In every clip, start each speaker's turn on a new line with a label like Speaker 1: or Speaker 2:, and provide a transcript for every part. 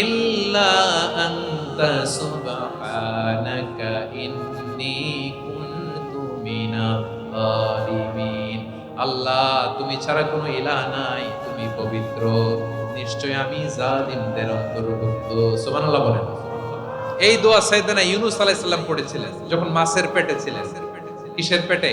Speaker 1: ইল্লা আনতা সুবহানাকা ইন্নী কুনতু মিনাল জালিমিন আল্লাহ, তুমি ছাড়া কোনো ইলাহ নাই, তুমি পবিত্র। নিশ্চয় আমি জালিমদের অন্তর্ভুক্ত। সুবহানাল্লাহ বলেন। এই দোয়া সাইদানা ইউনুস আলাইহিস সালাম পড়েছিলেন, যখন মাছের পেটে ছিলেন। কিসের পেটে?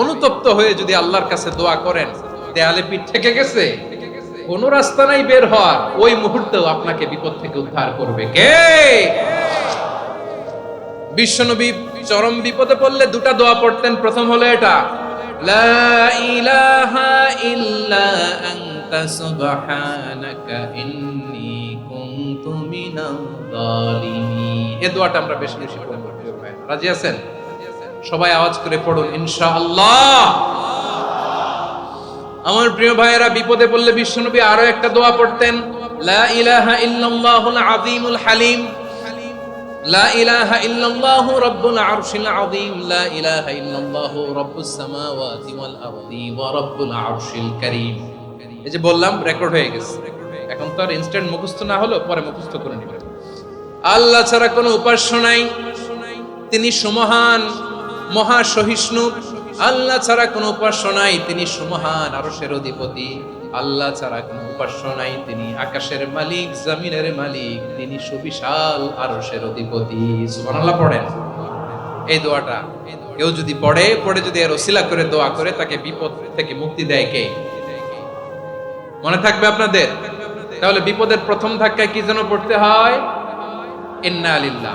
Speaker 1: অনুতপ্ত হয়ে যদি আল্লাহর কাছে দোয়া করেন, দেয়ালে পিঠ থেকে গেছে, কোন রাস্তা নাই বের হওয়ার, ওই মুহূর্তেও আপনাকে বিপদ থেকে উদ্ধার করবে। কে? বিশ্বনবী চরম বিপদে পড়লে দুটা দোয়া পড়তেন। প্রথম হলো এটা, লা ইলাহা ইল্লা আনতা সুবহানাকা ইন্নী কুনতু মিনাল এই দোয়াটা আমরা বেশি বেশি পড়ব রাজি আছেন? সবাই আওয়াজ করে পড়ুন, ইনশাআল্লাহ। আমার প্রিয় ভাইয়েরা, বিপদে পড়লে বিশ্বনবী আরও একটা দোয়া পড়তেন, লা ইলাহা হালিম। লা ইলাহা আরশিল লা ইলাহা রব্বুস রব্বুল যে বললাম রেকর্ড হয়ে গেছে। এখন তো আর ইনস্ট্যান্ট না পরে করে নেবেন। আল্লাহ ছাড়া কোনো নাই। তিনি সুমহান। মহা সহিষ্ণু আল্লাহ ছাড়া কোনো উপাস্য নাই, তিনি সুমহান আরশের অধিপতি। আল্লাহ ছাড়া কোনো উপাস্য নাই, তিনি আকাশের মালিক, জমিনের মালিক, তিনি সুবিশাল আরশের অধিপতি। সুবহানাল্লাহ পড়েন। এই দোয়াটা কেউ যদি পড়ে পড়ে যদি এর ওসিলা করে, দোয়া করে, তাকে বিপদ থেকে মুক্তি দেয় কে? মনে থাকবে আপনাদের? তাহলে বিপদের প্রথম ধাক্কায় কি যেন পড়তে হয়? ইন্না আলিল্লাহ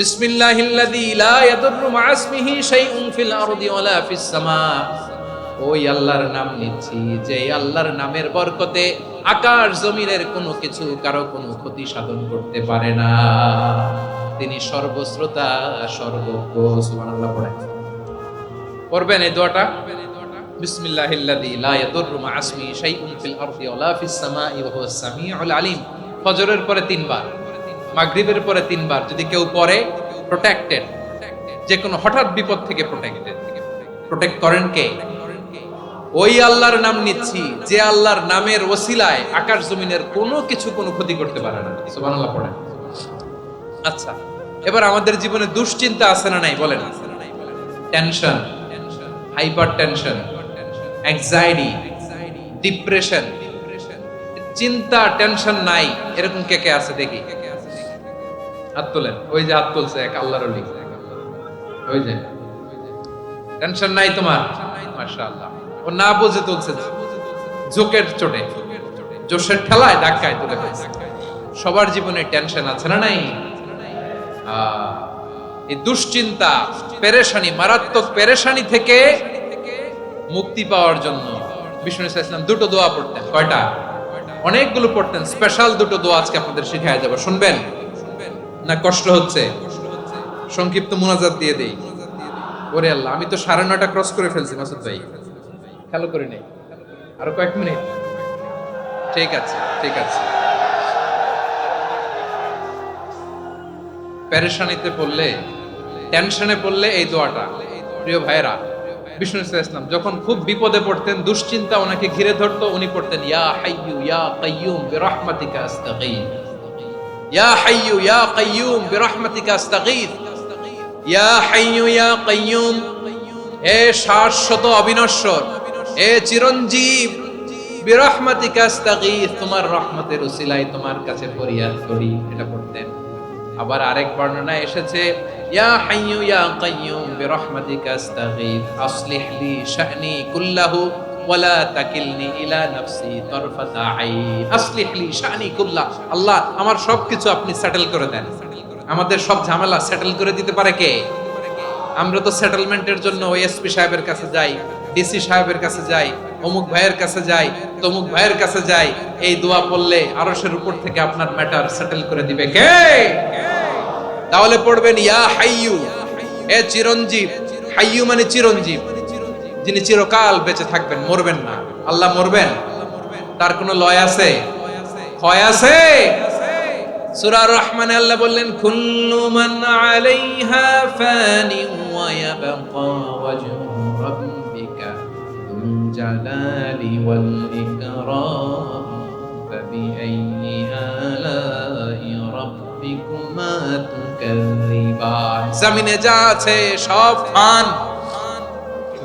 Speaker 1: বিসমিল্লাহিল্লাযী লা ইয়াদুররু ওই আল্লাহর নাম নিচ্ছি, যে আল্লাহর নামের বরকতে আকাশ জমিনের কোনো কিছু কারও কোনো ক্ষতি সাধন করতে পারে না। তিনি সর্বশ্রোতা, সর্বজ্ঞ, সুবহানাল্লাহ পড়েন। পড়বেন এই দোয়াটা? বিসমিল্লাহিল্লাযী লা ইয়াদুররু মা শাইউন ফিল আরদি ওয়ালা ফিস ওয়া হুয়াস সামিউল ফজরের পরে তিনবার। মাগরিবের পরে তিনবার যদি কেউ পড়ে প্রোটেক্টেড যে কোনো হঠাৎ বিপদ থেকে প্রোটেক্টেড প্রোটেক্ট করেন কে? ওই আল্লাহর নাম নিচ্ছি, যে আল্লাহর নামের ওসিলায় আকাশ জমিনের কোনো কিছু কোনো ক্ষতি করতে পারে না। সুবহানাল্লাহ পড়েন। আচ্ছা এবার আমাদের জীবনে দুশ্চিন্তা আছে না নাই বলেন? Tension hyper tension anxiety depression চিন্তা টেনশন নাই। এরকম কে কে আছে দেখি? হাত তোলেন। ওই যে হাত তুলছে এক আল্লাহর ওই যে। টেনশন নাই তোমার? মাশাআল্লাহ। ও না বুঝে তুলছে জোকের জোশের ঠেলায় তুলে ফেলছে। সবার জীবনে টেনশন আছে না নাই? এই দুশ্চিন্তা, পেরেশানি, মারাত্মক পেরেশানি থেকে মুক্তি পাওয়ার জন্য বিষ্ণু ইসলাম দুটো দোয়া পড়তেন। কয়টা? অনেকগুলো পড়তেন। স্পেশাল দুটো দোয়া আজকে আপনাদের শিখায় যাব। শুনবেন? না কষ্ট হচ্ছে? সংক্ষিপ্ত মুনাজাত দিয়ে দেই। ওরে আল্লাহ, আমি তো সাড়ে নয়টা ক্রস করে ফেলছি মাসুদ ভাই। খেলো করি নাই? আরও কয়েক মিনিট। ঠিক আছে ঠিক আছে। পেরেশানিতে পড়লে টেনশনে পড়লে এই দোয়াটা। প্রিয় ভাইরা বিষ্ণু ইসলাম যখন খুব বিপদে পড়তেন, দুশ্চিন্তা ওনাকে ঘিরে ধরতো, উনি পড়তেন, ইয়া হাইয়ু ইয়া কাইয়ুম বিরহমাতিকা আস্তাগীথ ইয়া হাইয়ু ইয়া কাইয়ুম বিরহমাতিকা আস্তাগীথ ইয়া হাইয়ু ইয়া কাইয়ুম হে শাশ্বত অবিনশ্বর, হে চিরঞ্জীব বিরহমাতিকা তোমার রহমতের উসিলায় তোমার কাছে ফরিয়াদ করি। এটা পড়তেন। আবার আরেক বর্ণনা এসেছে ইয়া হাইয়ু ইয়া কাইয়ুম বিরহমাতিকা আস্তাগীথ আসলিহ লি শা'নি কুল্লাহু আল্লাহ, আমার সবকিছু আপনি সেটেল করে দেন। আমাদের সব ঝামেলা সেটেল করে দিতে পারে কে? আমরা তো সেটেলমেন্টের জন্য ওই এসপি সাহেবের কাছে যাই ডিসি সাহেবের কাছে যাই, অমুক ভাইয়ের কাছে যাই, তমুক ভাইয়ের কাছে যাই, এই দোয়া পড়লে আরশের উপর থেকে আপনার ম্যাটার সেটেল করে দিবে কে? তাহলে পড়বেন, ইয়া হাইয়ু, এ চিরঞ্জীব। হাইয়ু মানে চিরঞ্জীব। যিনি চিরকাল বেঁচে থাকবেন, মরবেন না। আল্লাহ মরবেন? তার কোনো লয় আছে? ক্ষয় আছে? সূরা রহমান আল্লাহ বললেন, কুল্লু মান আলাইহা ফানি ওয়া ইয়াবকা ওয়াজহু রাব্বিকা জালালি ওয়াল ইকরাম ফাবিআইয়ি জমিনে যা আছে সব ফান।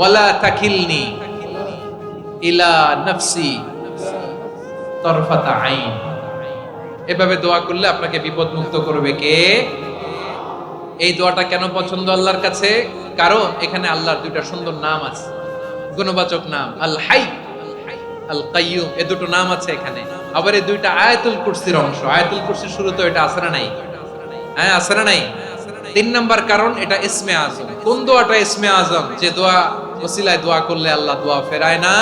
Speaker 1: ওয়ালা তাকিলনি ইলা নফসি তরফাতা আইন। এভাবে দোয়া করলে আপনাকে বিপদ মুক্ত করবে কে? এই দোয়াটা কেন পছন্দ আল্লাহর কাছে? কারণ এখানে আল্লাহর দুইটা সুন্দর নাম আছে। গুণবাচক নাম, আল হাই, আল কাইয়ুম, এ দুটো নাম আছে এখানে। আবার এই দুইটা আয়াতুল কুরসির অংশ। আয়াতুল কুরসির শুরু তো এটা আসরা নাই? হ্যাঁ আসরা নাই? তিন নাম্বার কারণ এটা ইসমে আজম। কোন দোয়াটা ইসমে আজম? যে দোয়া ওসিলায় দোয়া করলে আল্লাহ দোয়া ফেরায় না।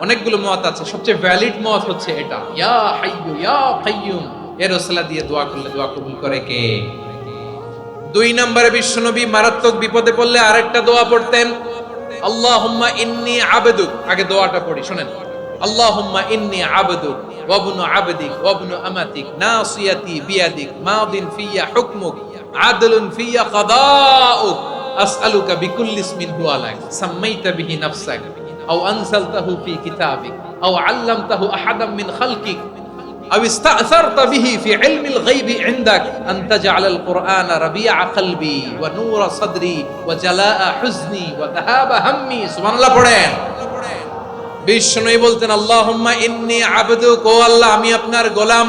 Speaker 1: অনেকগুলো মত আছে, সবচেয়ে ভ্যালিড মত হচ্ছে এটা। ইয়া হাইয়ু ইয়া কাইয়ুম এর ওসিলা দিয়ে দোয়া করলে দোয়া কবুল করে কে? দুই নম্বরে বিশ্বনবী মারাত্মক বিপদে পড়লে আরেকটা দোয়া পড়তেন, আল্লাহুম্মা ইন্নি আবদুক আগে দোয়াটা পড়ি, শুনেন। আল্লাহুম্মা ইন্নি আবদুক ওয়াবনু আবদিক ওয়াবনু আমাতিক। নাসিয়াতি বিয়াদিক। মাদিন ফিয়া হুকমুক। আদলুন ফিয়া কাদাউক। আসআলুকা বিকুল্লি ইসমিন হুয়া লাক, সাম্মাইতা বিহি নাফসাক, আও আনসালতাহু ফি কিতাবিক, আও আল্লামতাহু আহাদাম মিন খালকিক, আও ইস্তাআসারতা বিহি ফি ইলমিল গায়বি ইনদাক, আন তাজআলাল কুরআনা রাবিআ কলবি ওয়া নূরা সাদরি ওয়া জালাআ হুজনি ওয়া যাহাবা হাম্মি, সুবহানাল্লাহ পড়েন। বিষ্ণু বলতেন, আল্লাহুম্মা ইন্নী আবদুক, ও আল্লাহ, আমি আপনার গোলাম।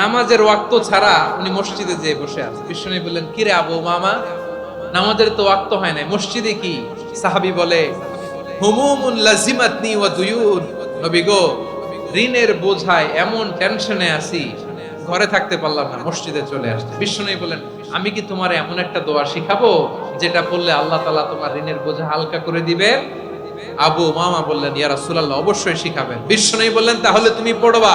Speaker 1: নামাজের ওয়াক্ত ছাড়া উনি মসজিদে যেয়ে বসে আছে বিষ্ণু বললেন কিরে আবু মামা নামাজের তো ওয়াক্ত হয় নাই। মসজিদে কি? সাহাবী বলে, হুমুমুন লাজিমাতনি ওয়া দুয়ুন নবী গো, ঋণের বোঝায় এমন টেনশনে আছি, ঘরে থাকতে পারলাম না, মসজিদে চলে আসছে বিষ্ণু বলেন আমি কি তোমার এমন একটা দোয়া শিখাবো, যেটা পড়লে আল্লাহ তালা তোমার ঋণের বোঝা হালকা করে দিবে? আবু মামা বললেন, ইয়া রাসূলুল্লাহ, অবশ্যই শিখাবেন। বিষ্ণু বললেন, তাহলে তুমি পড়বা।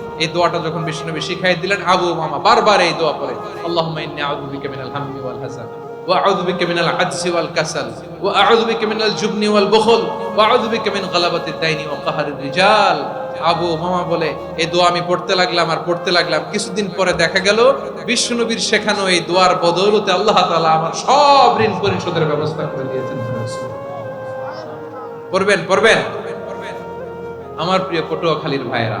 Speaker 1: এই দোয়াটা যখন বিষ্ণুনবী শিখাই দিলেন আবু মামা বারবার এই দোয়া পড়ে আল্লাহুম্মা ইন্নী আউযু বিকা মিনাল হাম্মি ওয়াল হাসান وأعوذ بك من العجز والكسل وأعوذ بك من الجبن والبخل وأعوذ بك من غلبة الدين وقهر الرجال আবু মামা বলে এই দোয়া আমি পড়তে লাগলাম আর পড়তে লাগলাম কিছুদিন পরে দেখা গেল বিষ্ণুনবীর শেখানো এই দোয়ার বদৌলতে আল্লাহ তাআলা আমার সব ঋণ পরিশোধের ব্যবস্থা করে দিয়েছেন পড়বেন পড়বেন আমার প্রিয় পটুয়াখালীর ভাইয়েরা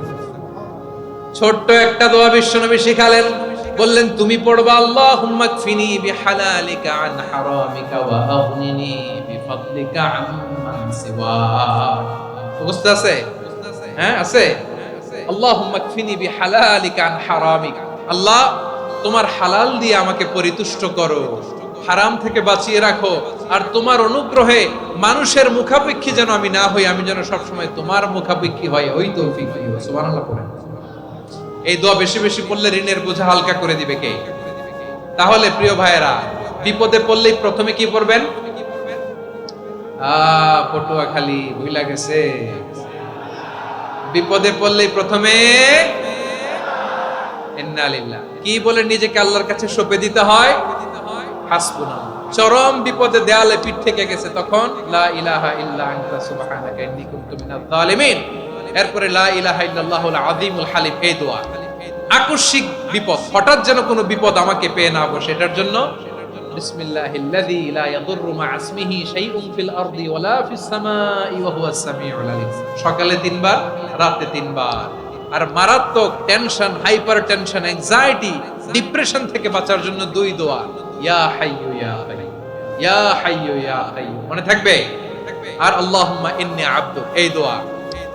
Speaker 1: ছোট্ট একটা দোয়া বিশ্বনবী শিখালেন। বললেন, তুমি পড়বা, আল্লাহুম্মা কফিনি বিহালালিকা আন হারামিকা ওয়া আগনিনি বিফাদলিকা আম্মান সিওয়াক মুখস্থ আছে? হ্যাঁ আছে। আল্লাহুম্মা কফিনি বিহালালিকা আন হারামিক। আল্লাহ, তোমার হালাল দিয়ে আমাকে পরিতুষ্ট করো, হারাম থেকে বাঁচিয়ে রাখো, আর তোমার অনুগ্রহে মানুষের মুখাপেক্ষী যেন আমি না হই, আমি যেন সবসময় তোমার মুখাপেক্ষী হয় ওই তৌফিক সুবহানাল্লাহ পড়েন। এই দোয়া বেশি বেশি পড়লে ঋণের বোঝা হালকা করে দিবে কে? তাহলে প্রিয় ভাইয়েরা, বিপদে পড়লেই প্রথমে কি পড়বেন? পটুয়া খালি ভুইলা গেছে। বিপদে পড়লেই প্রথমে কি বলে নিজেকে আল্লাহর কাছে সঁপে দিতে হয়? হাসবুনাল্লাহ। চরম বিপদে দেয়ালে পিঠ থেকে গেছে তখন, লা ইলাহা ইল্লা আনতা সুবহানাকা ইন্নী কুনতু মিনাজ জালিমিন এরপরে লা হালিম দোয়া। আকস্মিক বিপদ, হঠাৎ যেন কোনো বিপদ আমাকে পেয়ে না বসে, এটার জন্য সকালে তিনবার, রাতে তিনবার। আর মারাত্মক tension hyper tension anxiety depression থেকে বাঁচার জন্য দুই দোয়া। ইয়া হাইয়ু, ইয়া ইয়া ইয়া মনে থাকবে? আর আল্লাহুম্মা এই দোয়া।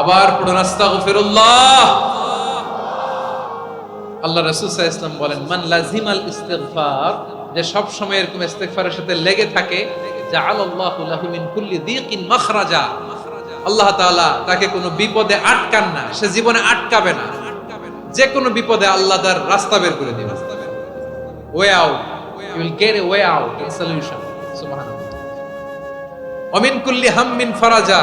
Speaker 1: আবার পড়ুন আল্লাহ রাসূল বলেন, মান লাজিমাল ইস্তিগফার, যে সব সময় এরকম ইস্তিগফারের সাথে লেগে থাকে কুল্লি মাখরাজা। আল্লাহ তাআলা তাকে কোনো বিপদে আটকান না, সে জীবনে আটকাবে না। যে কোনো বিপদে আল্লাহ তার রাস্তা বের করে দিবে way out you will get a way out a solution সুবহানাল্লাহ। কুল্লি হাম্মিন ফারাজা।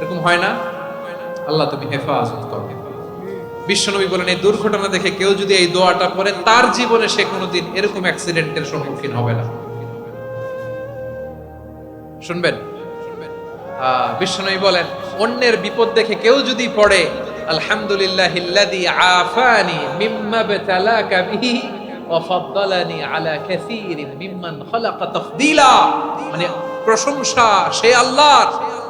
Speaker 1: এরকম হয় না? আল্লাহ, তুমি হেফাজত করো। বিশ্বনবী বলেন, এই দুর্ঘটনা দেখে কেউ যদি এই দোয়াটা পড়ে, তার জীবনে সে কোনোদিন এরকম অ্যাক্সিডেন্টের সম্মুখীন হবে না। শুনবেন? বিশ্বনবী বলেন, অন্যের বিপদ দেখে কেউ যদি পড়ে আলহামদুলিল্লাহ ইল্লাযী আফানি মিম্মা বিহি আলা কাসীরিন মিম্মান তাফদীলা। মানে প্রশংসা, সে আল্লাহর।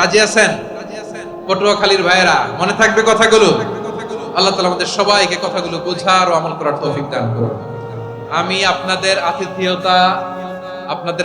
Speaker 1: রাজি আছেন? পটুয়াখালীর ভাইয়েরা, মনে থাকবে কথাগুলো? আল্লাহ তালা আমাদের সবাইকে কথাগুলো বোঝার ও আমল করার তৌফিক দান করুন। আমি আপনাদের আতিথেয়তা, আপনাদের